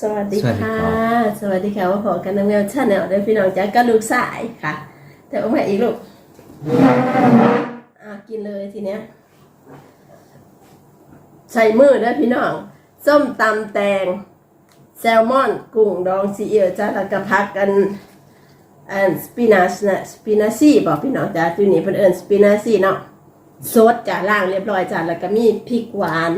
สวัสดีสวัสดีค่ะครับสวัสดีค่ะว่าพอกันน้ำเงาชาแนลได้พี่น้องจ้าก็ลูกสายค่ะ แต่ว่าแม่อีกลูกอะกินเลยทีเนี้ยใส่มือนะพี่น้อง ส้มตำแตง แซลมอนกุ้งดองซีอิ๊วจ้าแล้วก็พักกันอันสปินัชนะสปินาซี่บอกพี่น้องจ้าตัวนี้เพิ่นเอิ้นสปินาซี่เนาะซดจ้าล่างเรียบร้อยจ้าแล้วก็มีพริกหวาน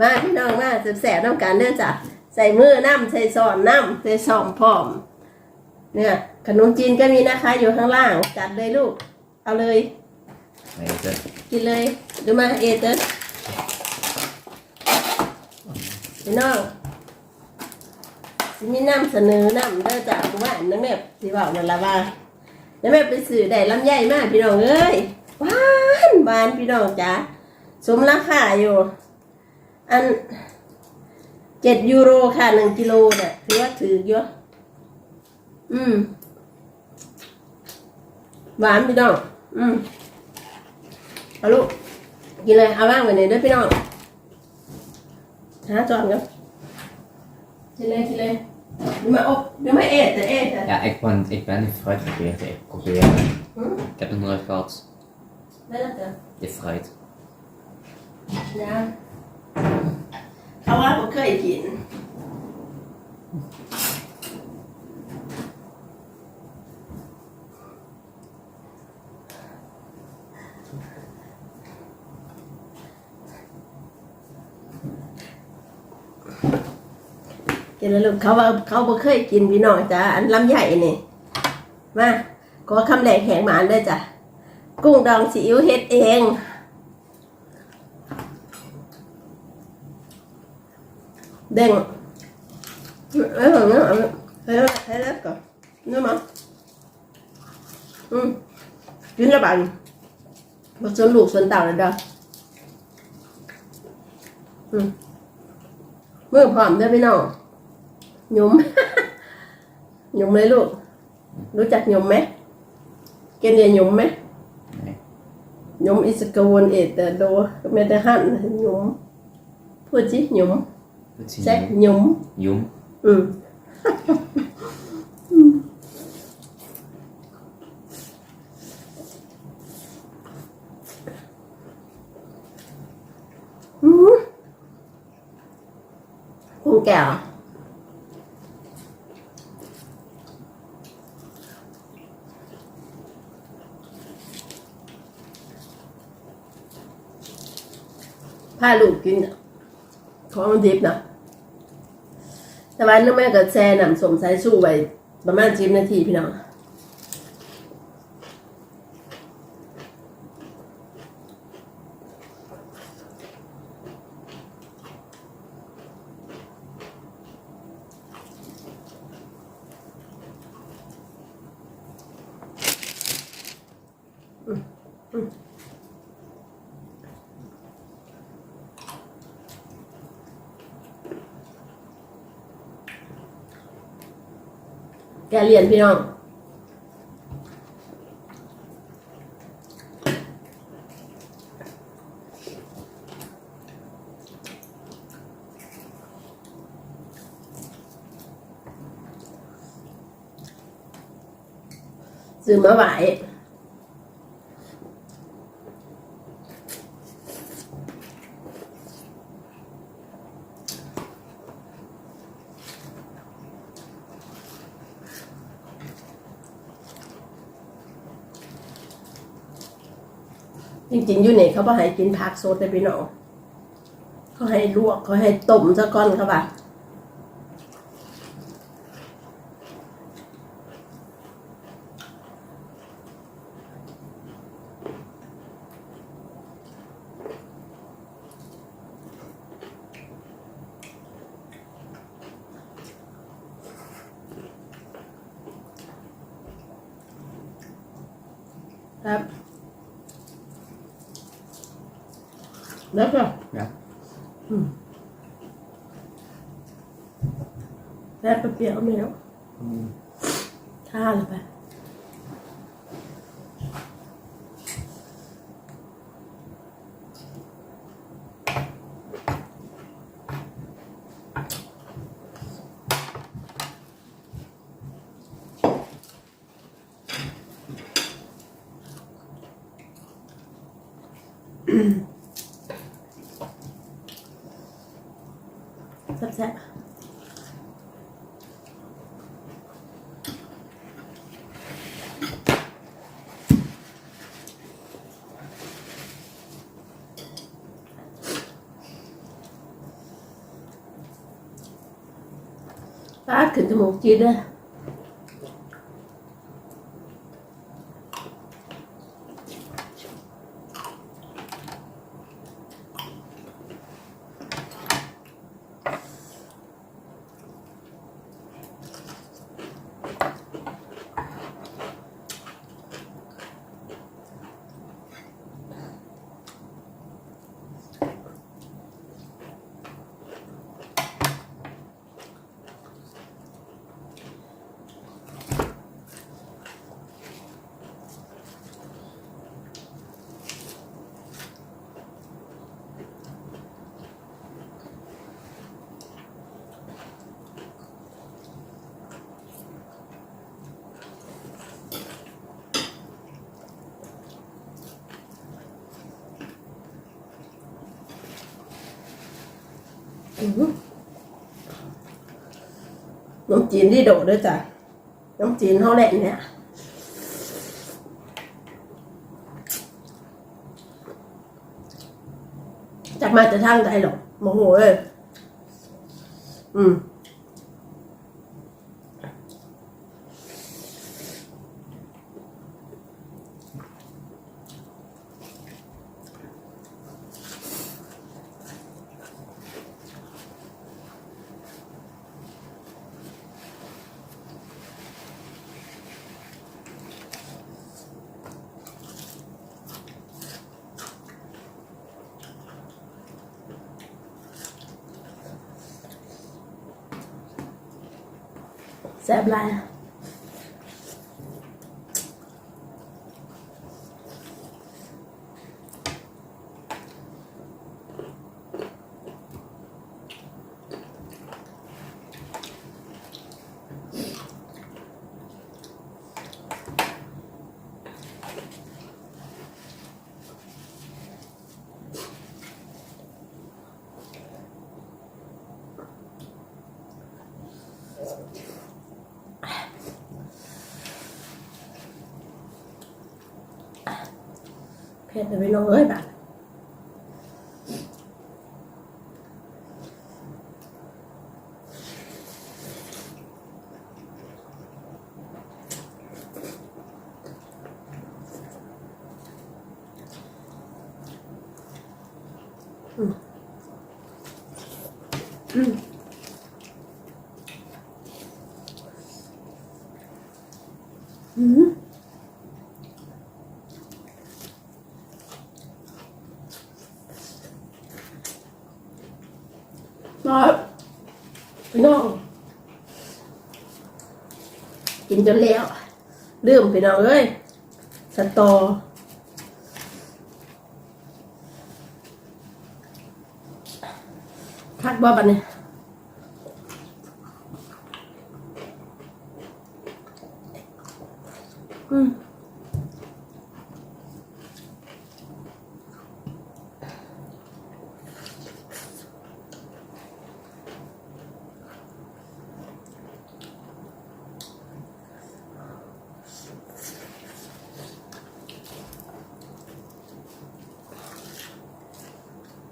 มาพี่น้องมาแสบๆน้ำกันเด้อจ้ะ ใส่มือน้ำใส่ซ้อนน้ำใส่ซ้อมพร้อม เนี่ยขนมจีนก็มีนะคะ อยู่ข้างล่างจัดเลยลูก เอาเลย Nej, inte. กินเลยดูมาเอเตอร์พี่น้องสิมีน้ำเสนอน้ำเด้อจ้ะผู้ว่าน้ำแม่สิบอกนั่นละว่าน้ำแม่ไปซื้อได้ลำไยมากพี่น้องเอ้ยหวานหวานพี่น้องจ้ะสมราคาอยู่ อัน เจ็ดยูโรค่ะหนึ่งกิโลเนี่ยถือว่าถือเยอะอืม หวานพี่น้อง อืมเอาลูกกินเลย เอาว่างไว้เลยเด้วยพี่น้องหาจอนกันกินเลยกินเลยเดี๋ยวมาอบเดี๋ยวมาเอ็ดแต่เอ็ดแต่ Ja, ik ben, ik ben niet fruit geprobeerd. Ik probeer. Hm? Ik heb nog nooit gehad. ไม่ต้องเจอ Je fruit. นะ เขาว่าผมเคยกินกินแล้วลูกเขาว่าเขาบ่เคยกินพี่น้องจ้ะอันลำใหญ่นี่มาขอคำแหลกแหงหมานด้วยจ้ะกุ้งดองซีอิ๊วเฮ็ดเอง เด้งเอ้ยเอาเอาให้แล้วให้แล้วก่อนนี่มั้งอืมกินแล้วบันมาส่วนลูกส่วนเต่าเลยเด้ออืมมือพร้อมเด้อพี่น้องหยุมหยุมเลยลูก รู้จักหยุมไหมเกณฑ์เรียนหยุมไหม Nee. หยุมอิสกวนเอตแต่โดเมตาหันหยุมพูดสิหยุม Dat zie ใช่ je. หยุม Jong. อื ของมันดิบนะแต่ว่าน้องแม่ก็แช่น้ำสมสายสู้ไว้ประมาณสิบนาทีพี่น้องอืมอืม แกเรียนพี่น้องซื้อมาไหว จริงๆอยู่นี่เขาบอกให้กินผักสดเลยพี่น้องเขาให้ลวกเขาให้ต้มซะก่อนครับว่าครับ Hết rồi. Dạ. Ừ. Ra bắp béo mèo. Ừ. Tha là bà. mm ๆปาดขึ้น น้ำจีนที่โดดด้วยจ้ะน้ำจีนเขาแหลนเนี่ยจากมาจะทางใจหรอกโมโหเลยอืม แซ่บ เผ็ดไปน้องเอ้ยแบบอืมอืมอืม มาพี่น้อง กิน จนแล้วลืมพี่น้องเอ้ยสตอคักบ่บัดนี้อืม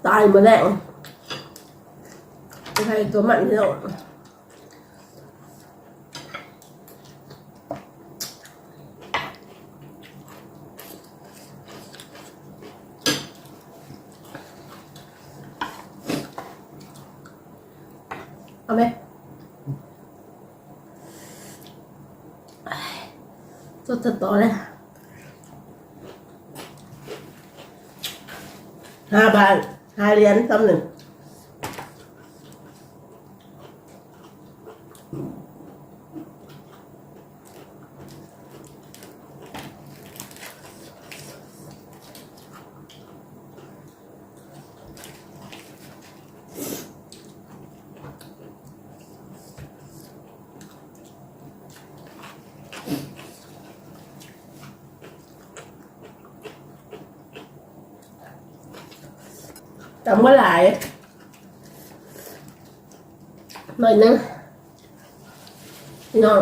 ตายหมาแล้วใครตัวมันพี่น้องเอาไหมสดจะต่อเลยห้าบาทห้า เหรียญตำหนึ่ง จำว่าหลาย หน่อยนึงพี่น้อง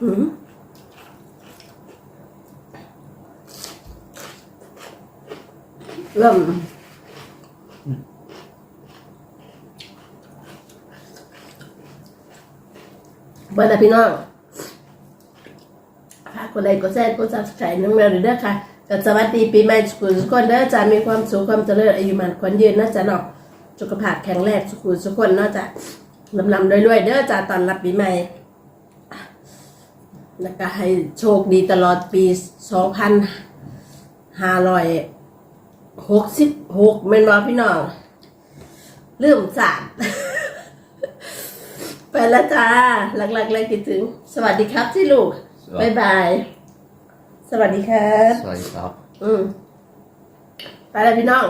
หืม เริ่มเบอร์ละพี่น้องฝากกดไลค์กดแชร์กดซับสไครต์น้องแมวด้วยค่ะก็สวัสดีปีใหม่สุขุสุขคนเด้อจ้ามีความสุขความเจริญอายุมันคนยืนนะจ๊ะเนาะสุขภาพแข็งแรงสุขุสุขคนเนาะจ้ะลำลำรวยๆเด้อจ้าตอนรับปีใหม่แล้วก็ให้โชคดีตลอดปีสองพันห้าร้อย หกสิบหกเมนบอพี่น้องลืมสารไปแล้วจ้าหลักๆเลยคิดถึง สวัสดีครับที่ลูกสวัสดีบ๊ายบาย สวัสดีครับ สวัสดีครับ อืมไปแล้วพี่น้อง